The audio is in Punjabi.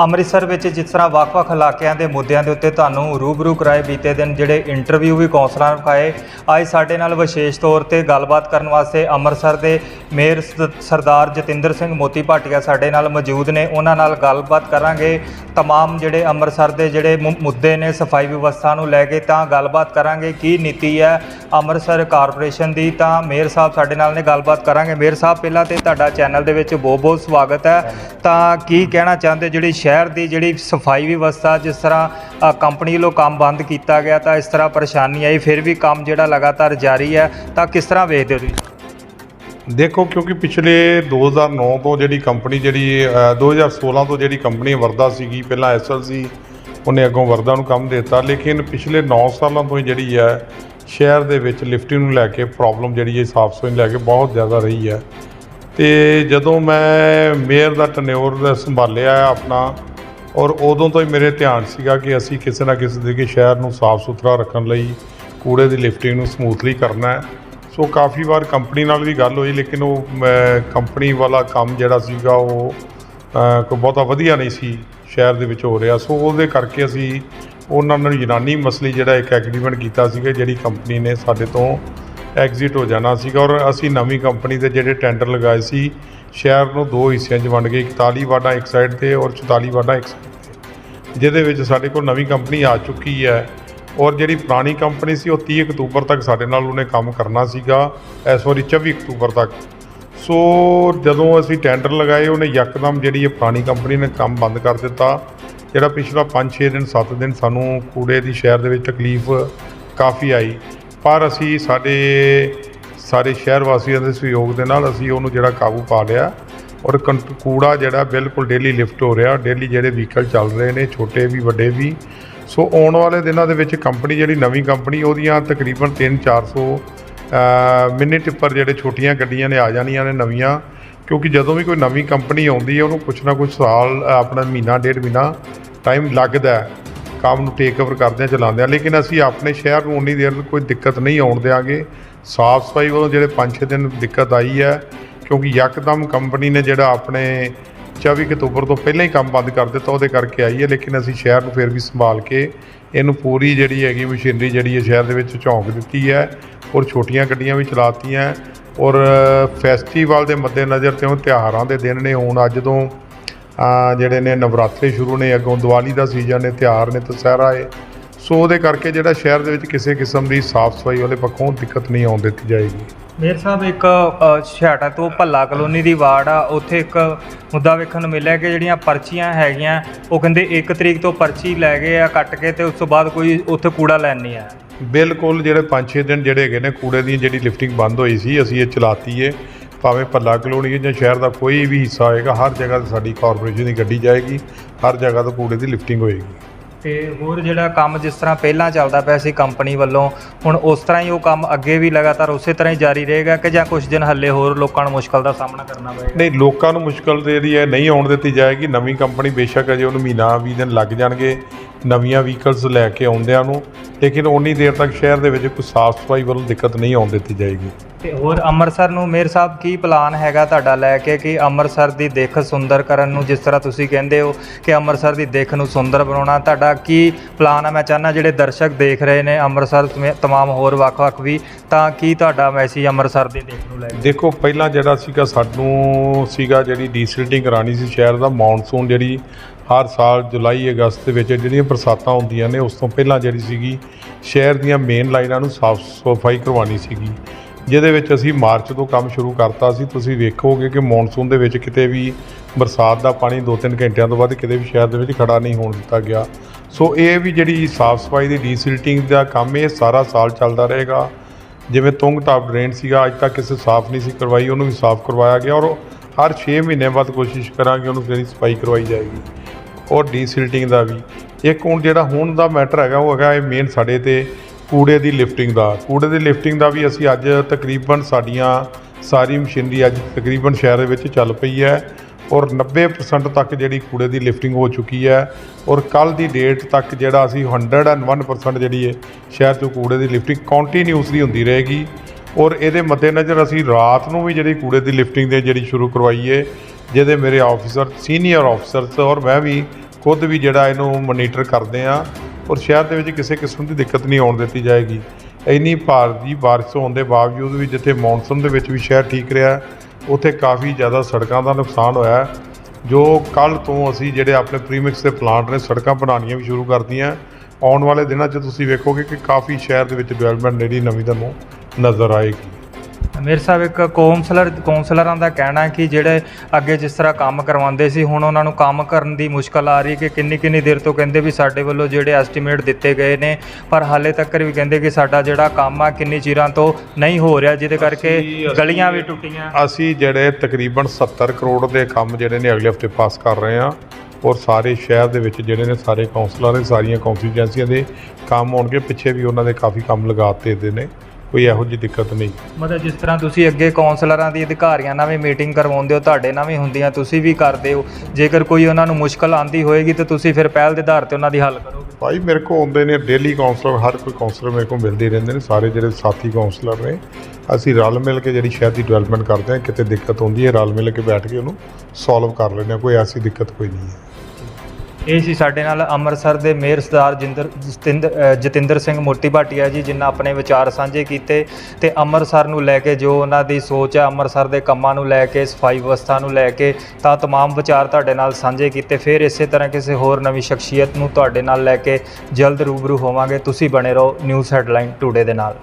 ਅੰਮ੍ਰਿਤਸਰ ਵਿੱਚ ਜਿਸ ਤਰ੍ਹਾਂ ਵੱਖ-ਵੱਖ ਇਲਾਕਿਆਂ ਦੇ ਮੁੱਦਿਆਂ ਦੇ ਉੱਤੇ ਤੁਹਾਨੂੰ ਰੂਬਰੂ ਕਰਾਏ ਬੀਤੇ ਦਿਨ ਜਿਹੜੇ ਇੰਟਰਵਿਊ ਵੀ ਕੌਂਸਲਰਾਂ ਵਿਖਾਏ ਅੱਜ ਸਾਡੇ ਨਾਲ ਵਿਸ਼ੇਸ਼ ਤੌਰ ਤੇ ਗੱਲਬਾਤ ਕਰਨ ਵਾਸਤੇ ਅੰਮ੍ਰਿਤਸਰ ਦੇ ਮੇਅਰ ਸ- ਸਰਦਾਰ ਜਤਿੰਦਰ ਸਿੰਘ ਮੋਤੀ ਭਾਟੀਆ ਸਾਡੇ ਨਾਲ ਮੌਜੂਦ ਨੇ ਉਹਨਾਂ ਨਾਲ ਗੱਲਬਾਤ ਕਰਾਂਗੇ तमाम ਜਿਹੜੇ ਅੰਮ੍ਰਿਤਸਰ ਦੇ ਜਿਹੜੇ ਮੁ- ਮੁੱਦੇ ਨੇ ਸਫਾਈ ਵਿਵਸਥਾ ਨੂੰ ਲੈ ਕੇ ਤਾਂ ਗੱਲਬਾਤ ਕਰਾਂਗੇ ਕੀ ਨੀਤੀ ਹੈ ਅੰਮ੍ਰਿਤਸਰ ਕਾਰਪੋਰੇਸ਼ਨ ਦੀ ਤਾਂ ਮੇਅਰ ਸਾਹਿਬ ਸਾਡੇ ਨਾਲ ਨੇ ਗੱਲਬਾਤ ਕਰਾਂਗੇ ਮੇਅਰ ਸਾਹਿਬ ਪਹਿਲਾਂ ਤੇ ਤੁਹਾਡਾ ਚੈਨਲ ਦੇ ਵਿੱਚ ਬਹੁਤ ਬਹੁਤ ਸਵਾਗਤ ਹੈ ਤਾਂ ਕੀ ਕਹਿਣਾ ਚਾਹੁੰਦੇ ਜਿਹੜੀ ਸ਼ਹਿਰ ਦੀ ਜਿਹੜੀ ਸਫ਼ਾਈ ਵਿਵਸਥਾ ਜਿਸ ਤਰ੍ਹਾਂ ਕੰਪਨੀ ਵੱਲੋਂ ਕੰਮ ਬੰਦ ਕੀਤਾ ਗਿਆ ਤਾਂ ਇਸ ਤਰ੍ਹਾਂ ਪਰੇਸ਼ਾਨੀ ਆਈ ਫਿਰ ਵੀ ਕੰਮ ਜਿਹੜਾ ਲਗਾਤਾਰ ਜਾਰੀ ਹੈ ਤਾਂ ਕਿਸ ਤਰ੍ਹਾਂ ਵੇਖਦੇ ਹੋ ਤੁਸੀਂ? ਦੇਖੋ ਕਿਉਂਕਿ ਪਿਛਲੇ 2009 ਤੋਂ ਜਿਹੜੀ ਕੰਪਨੀ ਜਿਹੜੀ ਅ, 2016 ਤੋਂ ਜਿਹੜੀ ਕੰਪਨੀ ਵਰਦਾ ਸੀਗੀ ਪਹਿਲਾਂ ਐਸਐਲਸੀ ਉਹਨੇ ਅੱਗੋਂ ਵਰਦਾ ਨੂੰ ਕੰਮ ਦਿੱਤਾ ਲੇਕਿਨ ਪਿਛਲੇ 9 ਸਾਲਾਂ ਤੋਂ ਹੀ ਜਿਹੜੀ ਹੈ ਸ਼ਹਿਰ ਦੇ ਵਿੱਚ ਲਿਫਟਿੰਗ ਨੂੰ ਲੈ ਕੇ ਪ੍ਰੋਬਲਮ ਜਿਹੜੀ ਹੈ ਸਾਫ਼ ਸਫ਼ਾਈ ਨੂੰ ਲੈ ਕੇ ਬਹੁਤ ਜ਼ਿਆਦਾ ਰਹੀ ਹੈ। ਤੇ ਜਦੋਂ ਮੈਂ ਮੇਅਰ ਦਾ ਟਨਿਓਰ ਸੰਭਾਲਿਆ ਆਪਣਾ, ਔਰ ਉਦੋਂ ਤੋਂ ਹੀ ਮੇਰੇ ਧਿਆਨ ਸੀਗਾ ਕਿ ਅਸੀਂ ਕਿਸੇ ਨਾ ਕਿਸੇ ਦੇ ਸ਼ਹਿਰ ਨੂੰ ਸਾਫ਼ ਸੁਥਰਾ ਰੱਖਣ ਲਈ ਕੂੜੇ ਦੀ ਲਿਫਟਿੰਗ ਨੂੰ ਸਮੂਥਲੀ ਕਰਨਾ ਹੈ। ਸੋ ਕਾਫੀ ਵਾਰ ਕੰਪਨੀ ਨਾਲ ਵੀ ਗੱਲ ਹੋਈ, ਲੇਕਿਨ ਉਹ ਕੰਪਨੀ ਵਾਲਾ ਕੰਮ ਜਿਹੜਾ ਸੀਗਾ ਉਹ ਕੋਈ ਬਹੁਤਾ ਵਧੀਆ ਨਹੀਂ ਸੀ, ਸ਼ਹਿਰ ਦੇ ਵਿੱਚ ਹੋ ਰਿਹਾ। ਸੋ ਉਹਦੇ ਕਰਕੇ ਅਸੀਂ ਉਹਨਾਂ ਨਾਲ ਯੂਨਾਨੀ ਮਸਲੇ ਜਿਹੜਾ ਇੱਕ ਐਗਰੀਮੈਂਟ ਕੀਤਾ ਸੀਗਾ, ਜਿਹੜੀ ਕੰਪਨੀ ਨੇ ਸਾਡੇ ਤੋਂ ਐਗਜ਼ਿਟ ਹੋ ਜਾਣਾ ਸੀਗਾ ਔਰ ਅਸੀਂ ਨਵੀਂ ਕੰਪਨੀ ਦੇ ਜਿਹੜੇ ਟੈਂਡਰ ਲਗਾਏ ਸੀ, ਸ਼ਹਿਰ ਨੂੰ ਦੋ ਹਿੱਸਿਆਂ 'ਚ ਵੰਡ ਕੇ 41 ਵਾਰਡਾਂ ਇੱਕ ਸਾਈਡ ਤੇ ਔਰ 44 ਵਾਰਡਾਂ ਇੱਕ ਸਾਈਡ ਤੇ। ਜਿਹਦੇ ਵਿੱਚ ਸਾਡੇ ਕੋਲ ਨਵੀਂ ਕੰਪਨੀ ਆ ਚੁੱਕੀ ਹੈ ਔਰ ਜਿਹੜੀ ਪੁਰਾਣੀ ਕੰਪਨੀ ਸੀ ਉਹ 30 ਅਕਤੂਬਰ ਤੱਕ ਸਾਡੇ ਨਾਲ ਉਹਨੇ ਕੰਮ ਕਰਨਾ ਸੀਗਾ ਐ ਸੌਰੀ 24 ਅਕਤੂਬਰ ਤੱਕ। ਸੋ ਜਦੋਂ ਅਸੀਂ ਟੈਂਡਰ ਲਗਾਏ, ਉਹਨੇ ਯਕਦਮ ਜਿਹੜੀ ਇਹ ਪੁਰਾਣੀ ਕੰਪਨੀ ਨੇ ਕੰਮ ਬੰਦ ਕਰ ਦਿੱਤਾ, ਜਿਹੜਾ ਪਿਛਲਾ 5-6 ਦਿਨ 7 ਦਿਨ ਸਾਨੂੰ ਕੂੜੇ ਦੀ ਸ਼ਹਿਰ ਦੇ ਵਿੱਚ ਤਕਲੀਫ ਕਾਫੀ ਆਈ। ਪਰ ਅਸੀਂ ਸਾਡੇ ਸਾਰੇ ਸ਼ਹਿਰ ਵਾਸੀਆਂ ਦੇ ਸਹਿਯੋਗ ਦੇ ਨਾਲ ਅਸੀਂ ਉਹਨੂੰ ਜਿਹੜਾ ਕਾਬੂ ਪਾ ਲਿਆ ਔਰ ਕੰ- ਕੂੜਾ ਜਿਹੜਾ ਬਿਲਕੁਲ ਡੇਲੀ ਲਿਫਟ ਹੋ ਰਿਹਾ ਡੇਲੀ ਜਿਹੜੇ ਵਹੀਕਲ ਚੱਲ ਰਹੇ ਨੇ, ਛੋਟੇ ਵੀ, ਵੱਡੇ ਵੀ। ਸੋ ਆਉਣ ਵਾਲੇ ਦਿਨਾਂ ਦੇ ਵਿੱਚ ਕੰਪਨੀ ਜਿਹੜੀ ਨਵੀਂ ਕੰਪਨੀ ਉਹਦੀਆਂ ਤਕਰੀਬਨ 3-400 ਮਿੰਨੀ ਟਿੱਪਰ ਜਿਹੜੇ ਛੋਟੀਆਂ ਗੱਡੀਆਂ ਨੇ ਆ ਜਾਣੀਆਂ ਨੇ ਨਵੀਆਂ। ਕਿਉਂਕਿ ਜਦੋਂ ਵੀ ਕੋਈ ਨਵੀਂ ਕੰਪਨੀ ਆਉਂਦੀ ਹੈ, ਉਹਨੂੰ ਕੁਛ ਨਾ ਕੁਛ ਸਾਲ, ਆਪਣਾ ਮਹੀਨਾ, ਡੇਢ ਮਹੀਨਾ ਟਾਈਮ ਲੱਗਦਾ ਕੰਮ ਨੂੰ ਟੇਕ ਓਵਰ ਕਰਦੇ ਆ, ਚਲਾਉਂਦੇ ਆ। ਲੇਕਿਨ ਅਸੀਂ ਆਪਣੇ ਸ਼ਹਿਰ ਨੂੰ ਉਨੀ ਦੇਰ ਕੋਈ ਦਿੱਕਤ ਨਹੀਂ ਆਉਣ ਦਿਆਂਗੇ। ਸਾਫ਼ ਸਫ਼ਾਈ ਵੱਲੋਂ ਜਿਹੜੇ 5-6 ਦਿਨ ਦਿੱਕਤ ਆਈ ਹੈ, ਕਿਉਂਕਿ ਯਕਦਮ ਕੰਪਨੀ ਨੇ ਜਿਹੜਾ ਆਪਣੇ 24 ਅਕਤੂਬਰ ਤੋਂ ਪਹਿਲਾਂ ਹੀ ਕੰਮ ਬੰਦ ਕਰ ਦਿੱਤਾ, ਉਹਦੇ ਕਰਕੇ ਆਈ ਹੈ। ਲੇਕਿਨ ਅਸੀਂ ਸ਼ਹਿਰ ਨੂੰ ਫਿਰ ਵੀ ਸੰਭਾਲ ਕੇ ਇਹਨੂੰ ਪੂਰੀ ਜਿਹੜੀ ਹੈਗੀ ਮਸ਼ੀਨਰੀ ਜਿਹੜੀ ਹੈ ਸ਼ਹਿਰ ਦੇ ਵਿੱਚ ਝੌਂਕ ਦਿੱਤੀ ਹੈ ਔਰ ਛੋਟੀਆਂ ਗੱਡੀਆਂ ਵੀ ਚਲਾਤੀਆਂ ਔਰ ਫੈਸਟੀਵਲ ਦੇ ਮੱਦੇਨਜ਼ਰ ਤੇ ਉਹ ਤਿਉਹਾਰਾਂ ਦੇ ਦਿਨ ਨੇ, ਹੁਣ ਅੱਜ ਤੋਂ ਜਿਹੜੇ ਨੇ ਨਵਰਾਤਰੇ ਸ਼ੁਰੂ ਨੇ ਅੱਗੋਂ ਦੀਵਾਲੀ ਦਾ ਸੀਜ਼ਨ ਨੇ ਤਿਉਹਾਰ ਨੇ ਦੁਸਹਿਰਾ ਹੈ ਸੋ ਉਹਦੇ ਕਰਕੇ ਜਿਹੜਾ ਸ਼ਹਿਰ ਦੇ ਵਿੱਚ ਕਿਸੇ ਕਿਸਮ ਦੀ ਸਾਫ਼ ਸਫ਼ਾਈ ਵਾਲੇ ਪੱਖੋਂ ਦਿੱਕਤ ਨਹੀਂ ਆਉਣ ਦਿੱਤੀ ਜਾਏਗੀ। ਮੇਰ ਸਾਹਿਬ ਇੱਕ ਛਿਆਟਾ ਤੋਂ ਭੱਲਾ ਕਲੋਨੀ ਦੀ ਵਾਰਡ ਆ ਉੱਥੇ ਇੱਕ ਮੁੱਦਾ ਵੇਖਣ ਨੂੰ ਮਿਲਿਆ ਕਿ ਜਿਹੜੀਆਂ ਪਰਚੀਆਂ ਹੈਗੀਆਂ ਉਹ ਕਹਿੰਦੇ 1 ਤਰੀਕ ਤੋਂ ਪਰਚੀ ਲੈ ਗਏ ਆ ਕੱਟ ਕੇ ਤੇ ਉਸ ਤੋਂ ਬਾਅਦ ਕੋਈ ਉੱਥੇ ਕੂੜਾ ਲੈਣ ਨਹੀਂ ਆਇਆ। ਬਿਲਕੁਲ ਜਿਹੜੇ 5-6 ਦਿਨ ਜਿਹੜੇ ਹੈਗੇ ਨੇ ਕੂੜੇ ਦੀ ਜਿਹੜੀ ਲਿਫਟਿੰਗ ਬੰਦ ਹੋਈ ਸੀ ਅਸੀਂ ਇਹ ਚਲਾਤੀ ਹੈ ਭਾਵੇਂ ਭੱਲਾ ਕਲੋਨੀ ਹੈ ਜਾਂ ਸ਼ਹਿਰ ਦਾ ਕੋਈ ਵੀ ਹਿੱਸਾ ਹੋਏਗਾ ਹਰ ਜਗ੍ਹਾ ਤੇ ਸਾਡੀ ਕਾਰਪੋਰੇਸ਼ਨ ਦੀ ਗੱਡੀ ਜਾਏਗੀ ਹਰ ਜਗ੍ਹਾ ਤੋਂ ਕੂੜੇ ਦੀ ਲਿਫਟਿੰਗ ਹੋਏਗੀ। ਤੇ ਹੋਰ ਜਿਹੜਾ ਕੰਮ ਜਿਸ ਤਰ੍ਹਾਂ ਪਹਿਲਾਂ ਚੱਲਦਾ ਪਿਆ ਸੀ ਕੰਪਨੀ ਵੱਲੋਂ ਹੁਣ ਉਸ ਤਰ੍ਹਾਂ ਹੀ ਉਹ ਕੰਮ ਅੱਗੇ ਵੀ ਲਗਾਤਾਰ ਉਸੇ ਤਰ੍ਹਾਂ ਹੀ ਜਾਰੀ ਰਹੇਗਾ ਕਿ ਜਾਂ ਕੁਝ ਦਿਨ ਹੱਲੇ ਹੋਰ ਲੋਕਾਂ ਨੂੰ ਮੁਸ਼ਕਲ ਦਾ ਸਾਹਮਣਾ ਕਰਨਾ ਪਏਗਾ? ਨਹੀਂ ਲੋਕਾਂ ਨੂੰ ਮੁਸ਼ਕਲ ਜਿਹੜੀ ਹੈ ਨਹੀਂ ਆਉਣ ਦਿੱਤੀ ਜਾਏਗੀ। ਨਵੀਂ ਕੰਪਨੀ ਬੇਸ਼ੱਕ ਅਜੇ ਉਹਨੂੰ ਮਹੀਨਾ 20 ਦਿਨ ਲੱਗ ਜਾਣਗੇ ਨਵੀਆਂ ਵਹੀਕਲਸ ਲੈ ਕੇ ਆਉਂਦਿਆਂ ਨੂੰ। ਲੇਕਿਨ ਉਨੀ ਦੇਰ ਤੱਕ ਸ਼ਹਿਰ ਦੇ ਵਿੱਚ ਕੋਈ ਸਾਫ਼ ਸਫ਼ਾਈ ਵੱਲੋਂ ਦਿੱਕਤ ਨਹੀਂ ਆਉਣ ਦਿੱਤੀ ਜਾਏਗੀ। ਤੇ ਹੋਰ ਅੰਮ੍ਰਿਤਸਰ ਨੂੰ ਮੇਰ ਸਾਹਿਬ ਕੀ ਪਲਾਨ ਹੈਗਾ ਤੁਹਾਡਾ ਲੈ ਕੇ ਕਿ ਅੰਮ੍ਰਿਤਸਰ ਦੀ ਦਿੱਖ ਸੁੰਦਰ ਕਰਨ ਨੂੰ ਜਿਸ ਤਰ੍ਹਾਂ ਤੁਸੀਂ ਕਹਿੰਦੇ ਹੋ ਕਿ ਅੰਮ੍ਰਿਤਸਰ ਦੀ ਦਿੱਖ ਨੂੰ ਸੁੰਦਰ ਬਣਾਉਣਾ, ਤੁਹਾਡਾ ਕੀ ਪਲਾਨ ਹੈ ਮੈਂ ਚਾਹੁੰਦਾ ਜਿਹੜੇ ਦਰਸ਼ਕ ਦੇਖ ਰਹੇ ਨੇ ਅੰਮ੍ਰਿਤਸਰ ਤਮਾਮ ਹੋਰ ਵੱਖ-ਵੱਖ ਵੀ, ਤਾਂ ਕੀ ਤੁਹਾਡਾ ਮੈਸੇਜ ਅੰਮ੍ਰਿਤਸਰ ਦੀ ਦਿੱਖ ਨੂੰ ਲੈ ਕੇ? ਦੇਖੋ, ਪਹਿਲਾਂ ਜਿਹੜਾ ਸੀਗਾ ਸਾਨੂੰ ਸੀਗਾ ਜਿਹੜੀ ਡੀਸਿਲਟਿੰਗ ਕਰਾਣੀ ਸੀ ਸ਼ਹਿਰ ਦਾ ਮੌਨਸੂਨ ਜਿਹੜੀ ਹਰ ਸਾਲ ਜੁਲਾਈ, ਅਗਸਤ ਦੇ ਵਿੱਚ ਜਿਹੜੀਆਂ ਬਰਸਾਤਾਂ ਹੁੰਦੀਆਂ ਨੇ, ਉਸ ਤੋਂ ਪਹਿਲਾਂ ਜਿਹੜੀ ਸੀਗੀ, ਸ਼ਹਿਰ ਦੀਆਂ ਮੇਨ ਲਾਈਨਾਂ ਨੂੰ ਸਾਫ਼ ਸਫ਼ਾਈ ਕਰਵਾਉਣੀ ਸੀਗੀ। ਜਿਹਦੇ ਵਿੱਚ ਅਸੀਂ ਮਾਰਚ ਤੋਂ ਕੰਮ ਸ਼ੁਰੂ ਕਰਤਾ ਸੀ। ਤੁਸੀਂ ਵੇਖੋਗੇ ਕਿ ਮੌਨਸੂਨ ਦੇ ਵਿੱਚ ਕਿਤੇ ਵੀ ਬਰਸਾਤ ਦਾ ਪਾਣੀ 2-3 ਘੰਟਿਆਂ ਤੋਂ ਬਾਅਦ ਕਿਤੇ ਵੀ ਸ਼ਹਿਰ ਦੇ ਵਿੱਚ ਖੜਾ ਨਹੀਂ ਹੋਣ ਦਿੱਤਾ ਗਿਆ। ਸੋ ਇਹ ਵੀ ਜਿਹੜੀ ਸਾਫ਼ ਸਫ਼ਾਈ ਦੀ ਡੀਸਿਲਟਿੰਗ ਦਾ ਕੰਮ ਇਹ ਸਾਰਾ ਸਾਲ ਚੱਲਦਾ ਰਹੇਗਾ। ਜਿਵੇਂ ਤੁੰਗ ਟਾਪ ਡਰੇਨ ਸੀਗਾ, ਅੱਜ ਤੱਕ ਕਿਸੇ ਸਾਫ਼ ਨਹੀਂ ਸੀ ਕਰਵਾਈ, ਉਹਨੂੰ ਵੀ ਸਾਫ਼ ਕਰਵਾਇਆ ਗਿਆ ਔਰ ਹਰ 6 ਮਹੀਨੇ ਬਾਅਦ ਕੋਸ਼ਿਸ਼ ਕਰਾਂਗੇ ਉਹਨੂੰ ਫਿਰ ਸਫ਼ਾਈ ਕਰਵਾਈ ਜਾਏਗੀ। ਔਰ ਡੀਸਿਲਟਿੰਗ ਦਾ ਵੀ। ਇੱਕ ਹੁਣ ਜਿਹੜਾ ਹੁਣ ਦਾ ਮੈਟਰ ਹੈਗਾ, ਉਹ ਹੈਗਾ ਇਹ ਮੇਨ ਸਾਡੇ ਤੇ ਕੂੜੇ ਦੀ ਲਿਫਟਿੰਗ ਦਾ। ਕੂੜੇ ਦੀ ਲਿਫਟਿੰਗ ਦਾ ਵੀ ਅਸੀਂ ਅੱਜ ਤਕਰੀਬਨ ਸਾਡੀਆਂ ਸਾਰੀ ਮਸ਼ੀਨਰੀ ਅੱਜ ਤਕਰੀਬਨ ਸ਼ਹਿਰ ਦੇ ਵਿੱਚ ਚੱਲ ਪਈ ਹੈ ਔਰ 90% ਤੱਕ ਜਿਹੜੀ ਕੂੜੇ ਦੀ ਲਿਫਟਿੰਗ ਹੋ ਚੁੱਕੀ ਹੈ ਔਰ ਕੱਲ ਦੀ ਡੇਟ ਤੱਕ ਜਿਹੜਾ ਅਸੀਂ 101% ਜਿਹੜੀ ਹੈ ਸ਼ਹਿਰ ਤੋਂ ਕੂੜੇ ਦੀ ਲਿਫਟਿੰਗ ਕੰਟੀਨਿਊਸਲੀ ਹੁੰਦੀ ਰਹੇਗੀ ਔਰ ਇਹਦੇ ਮੱਦੇਨਜ਼ਰ ਅਸੀਂ ਰਾਤ ਨੂੰ ਵੀ ਜਿਹੜੀ ਕੂੜੇ ਦੀ ਲਿਫਟਿੰਗ ਦੇ ਜਿਹੜੀ ਸ਼ੁਰੂ ਕਰਵਾਈ ਹੈ ਜਿਹਦੇ ਮੇਰੇ ਆਫੀਸਰ ਸੀਨੀਅਰ ਆਫੀਸਰਸ ਔਰ ਮੈਂ ਵੀ ਖੁਦ ਵੀ ਜਿਹੜਾ ਇਹਨੂੰ ਮੋਨੀਟਰ ਕਰਦੇ ਆ ਔਰ ਸ਼ਹਿਰ ਦੇ ਵਿੱਚ ਕਿਸੇ ਕਿਸਮ ਦੀ ਦਿੱਕਤ ਨਹੀਂ ਆਉਣ ਦਿੱਤੀ ਜਾਏਗੀ। ਇੰਨੀ ਭਾਰ ਦੀ ਬਾਰਿਸ਼ ਹੋਣ ਦੇ ਬਾਵਜੂਦ ਵੀ ਜਿੱਥੇ ਮੌਨਸੂਨ ਦੇ ਵਿੱਚ ਵੀ ਸ਼ਹਿਰ ਠੀਕ ਰਿਹਾ, ਉੱਥੇ ਕਾਫੀ ਜ਼ਿਆਦਾ ਸੜਕਾਂ ਦਾ ਨੁਕਸਾਨ ਹੋਇਆ ਜੋ ਕੱਲ ਤੋਂ ਅਸੀਂ ਜਿਹੜੇ ਆਪਣੇ ਪ੍ਰੀਮਿਕਸ ਦੇ ਪਲਾਂਟ ਨੇ, ਸੜਕਾਂ ਬਣਾਉਣੀਆਂ ਵੀ ਸ਼ੁਰੂ ਕਰਤੀਆਂ। ਆਉਣ ਵਾਲੇ ਦਿਨਾਂ 'ਚ ਤੁਸੀਂ ਵੇਖੋਗੇ ਕਿ ਕਾਫੀ ਸ਼ਹਿਰ ਦੇ ਵਿੱਚ ਡਿਵੈਲਪਮੈਂਟ ਜਿਹੜੀ ਨਵੀਂ ਤੁਹਾਨੂੰ ਨਜ਼ਰ ਆਏਗੀ। ਮੇਰੇ ਸਾਹਿਬ ਇੱਕ ਕੌਂਸਲਰ ਕੌਂਸਲਰਾਂ ਦਾ ਕਹਿਣਾ ਹੈ ਕਿ ਜਿਹੜੇ ਅੱਗੇ ਜਿਸ ਤਰ੍ਹਾਂ ਕੰਮ ਕਰਵਾਉਂਦੇ ਸੀ ਹੁਣ ਉਹਨਾਂ ਨੂੰ ਕੰਮ ਕਰਨ ਦੀ ਮੁਸ਼ਕਲ ਆ ਰਹੀ ਕਿ ਕਿੰਨੀ ਕਿੰਨੀ ਦੇਰ ਤੋਂ ਕਹਿੰਦੇ ਵੀ ਸਾਡੇ ਵੱਲੋਂ ਜਿਹੜੇ ਐਸਟੀਮੇਟ ਦਿੱਤੇ ਗਏ ਨੇ ਪਰ ਹਾਲੇ ਤੱਕ ਵੀ ਕਹਿੰਦੇ ਕਿ ਸਾਡਾ ਜਿਹੜਾ ਕੰਮ ਆ ਕਿੰਨੀ ਚਿਰਾਂ ਤੋਂ ਨਹੀਂ ਹੋ ਰਿਹਾ ਜਿਹਦੇ ਕਰਕੇ ਗਲੀਆਂ ਵੀ ਟੁੱਟੀਆਂ। ਅਸੀਂ ਜਿਹੜੇ ਤਕਰੀਬਨ 70 ਕਰੋੜ ਦੇ ਕੰਮ ਜਿਹੜੇ ਨੇ ਅਗਲੇ ਹਫ਼ਤੇ ਪਾਸ ਕਰ ਰਹੇ ਹਾਂ ਔਰ ਸਾਰੇ ਸ਼ਹਿਰ ਦੇ ਵਿੱਚ ਜਿਹੜੇ ਨੇ ਸਾਰੇ ਕੌਂਸਲਰਾਂ ਦੇ ਸਾਰੀਆਂ ਕੌਂਸਟੀਚੁਐਂਸੀਆਂ ਦੇ ਕੰਮ ਹੋਣਗੇ ਪਿੱਛੇ ਵੀ ਉਹਨਾਂ ਦੇ ਕਾਫੀ ਕੰਮ ਲਗਾਤੇ ਦੇ ਨੇ। ਕੋਈ ਇਹੋ ਜਿਹੀ ਦਿੱਕਤ ਨਹੀਂ। ਮਤਲਬ ਜਿਸ ਤਰ੍ਹਾਂ ਤੁਸੀਂ ਅੱਗੇ ਕੌਂਸਲਰਾਂ ਦੀ ਅਧਿਕਾਰੀਆਂ ਨਾਲ ਵੀ ਮੀਟਿੰਗ ਕਰਵਾਉਂਦੇ ਹੋ ਤੁਹਾਡੇ ਨਾਲ ਵੀ ਹੁੰਦੀਆਂ ਤੁਸੀਂ ਵੀ ਕਰਦੇ ਹੋ। ਜੇਕਰ ਕੋਈ ਉਹਨਾਂ ਨੂੰ ਮੁਸ਼ਕਲ ਆਂਦੀ ਹੋਏਗੀ ਤਾਂ ਤੁਸੀਂ ਫਿਰ ਪਹਿਲ ਦੇ ਆਧਾਰ ਤੇ ਉਹਨਾਂ ਦੀ ਹੱਲ ਕਰੋਗੇ ਭਾਈ ਮੇਰੇ ਕੋਲ ਆਉਂਦੇ ਨੇ ਡੇਲੀ ਕਾਉਂਸਲਰ ਹਰ ਕੋਈ ਕਾਉਂਸਲਰ ਮੇਰੇ ਕੋਲ ਮਿਲਦੇ ਰਹਿੰਦੇ ਨੇ। ਸਾਰੇ ਜਿਹੜੇ ਸਾਥੀ ਕਾਉਂਸਲਰ ਨੇ ਅਸੀਂ ਰਲ ਮਿਲ ਕੇ ਜਿਹੜੀ ਸ਼ਹਿਰ ਦੀ ਡਿਵੈਲਪਮੈਂਟ ਕਰਦੇ ਹਾਂ ਕਿਤੇ ਦਿੱਕਤ ਹੁੰਦੀ ਹੈ ਰਲ ਮਿਲ ਕੇ ਬੈਠ ਕੇ ਉਹਨੂੰ ਸੋਲਵ ਕਰ ਲੈਂਦੇ ਹਾਂ ਕੋਈ ਐਸੀ ਦਿੱਕਤ ਕੋਈ ਨਹੀਂ ਹੈ। ਇਹ ਸੀ ਸਾਡੇ ਨਾਲ ਅੰਮ੍ਰਿਤਸਰ ਦੇ ਮੇਅਰ ਸਰਦਾਰ ਜਿੰਦਰ ਜਤਿੰਦਰ ਅ, ਜਤਿੰਦਰ ਸਿੰਘ ਮੋਤੀ ਭਾਟੀਆ ਜੀ ਜਿਨ੍ਹਾਂ ਆਪਣੇ ਵਿਚਾਰ ਸਾਂਝੇ ਕੀਤੇ ਤੇ ਅੰਮ੍ਰਿਤਸਰ ਨੂੰ ਲੈ ਕੇ ਜੋ ਉਹਨਾਂ ਦੀ ਸੋਚ ਹੈ ਅੰਮ੍ਰਿਤਸਰ ਦੇ ਕੰਮਾਂ ਨੂੰ ਲੈ ਕੇ ਸਫਾਈ ਵਿਵਸਥਾ ਨੂੰ ਲੈ ਕੇ ਤਾਂ तमाम ਵਿਚਾਰ ਤੁਹਾਡੇ ਨਾਲ ਸਾਂਝੇ ਕੀਤੇ ਫਿਰ ਇਸੇ ਤਰ੍ਹਾਂ ਕਿਸੇ ਹੋਰ ਨਵੀਂ ਸ਼ਖਸੀਅਤ ਨੂੰ ਤੁਹਾਡੇ ਨਾਲ ਲੈ ਕੇ ਜਲਦ ਰੂਬਰੂ ਹੋਵਾਂਗੇ ਤੁਸੀਂ ਬਣੇ ਰਹੋ ਨਿਊਜ਼ ਹੈਡਲਾਈਨ ਟੂਡੇ ਦੇ ਨਾਲ